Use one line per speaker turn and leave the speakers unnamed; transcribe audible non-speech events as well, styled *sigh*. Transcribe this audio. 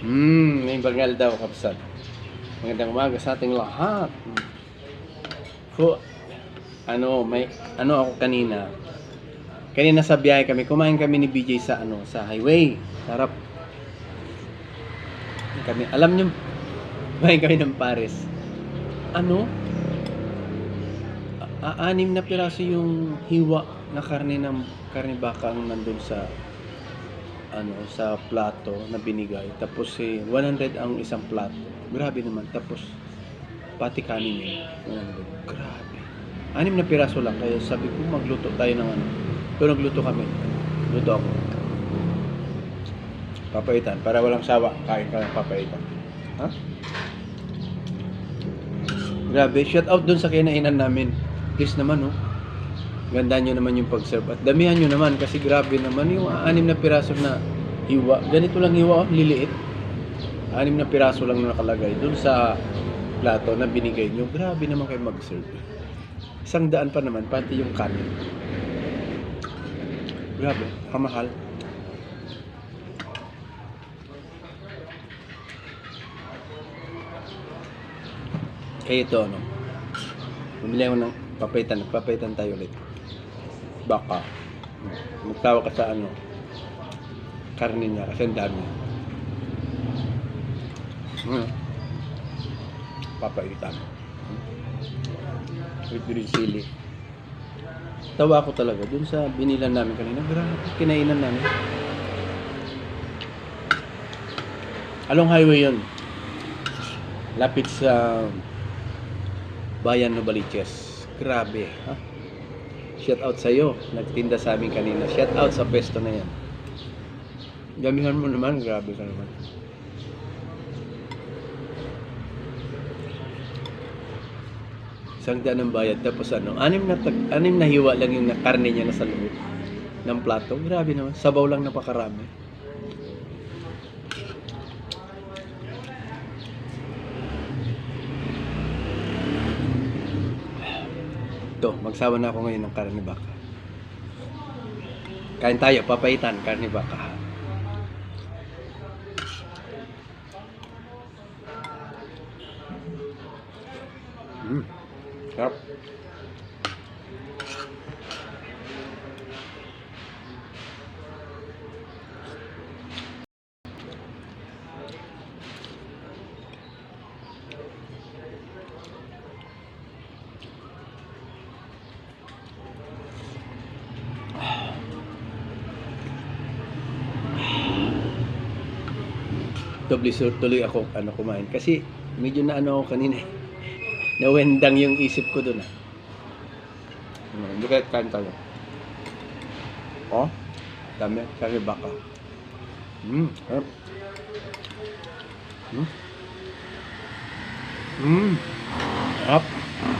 Hmm, may bangal daw, kapsat. Magandang umaga sa ating lahat. Ko, ano, may, ano ako kanina. Kanina sa biyahe kami, kumain kami ni BJ sa, ano, sa highway. Sarap. Kami, alam nyo, *laughs* kumain kami ng pares. Ano? A- anim na piraso yung hiwa na karne ng karne baka ang nandun sa ano sa plato na binigay. Tapos eh 100 ang isang plato. Grabe naman tapos pati kanin eh 100 grabe. Anim na piraso lang kaya sabi ko magluto tayo ng ano. Pero nagluto kami. Luto ako. Papaitan para walang sawa. Kain ka ng papaitan. Ha? Grabe shout out dun sa kinainan namin. Please naman oh ganda nyo naman yung pag-serve. At damihan nyo naman kasi grabe naman. Yung anim na piraso na hiwa. Ganito lang hiwa oh, liliit. Anim na piraso lang na nakalagay dun sa plato na binigay nyo. Grabe naman kayo mag-serve. Isang daan pa naman pati yung kanin. Grabe kamahal. Kaya ito ano? Bumili ako ng papaitan. Papaitan tayo ulit baka magtawa ka sa ano karne niya kasi ang dami. Hmm. papaitan. With green chili. Tawa ako talaga dun sa binilan namin kanina. Grabe kinainan namin. Along highway yun. Lapit sa bayan ng Baliches grabe ha shout out sa iyo nagtinda sa amin kanina. Shout out sa pesto na yan. Damihan mo naman. Grabe ka naman. Isang daan ng bayad. Tapos ano anim na tag, anim na hiwa lang yung na- karne niya nasa loob ng plato. Grabe naman. Sabaw lang napakarami to magsawa na ako ngayon ng karne baka kain tayo papaitan karne baka Mm. Sarap. Sur tuloy ako ano kumain kasi medyo na ano ako kanina eh. Nawendang yung isip ko doon ah. Hindi kahit kain tayo. Oh, dami. Sabi baka. Hmm, sarap. Hmm. Hmm, sarap.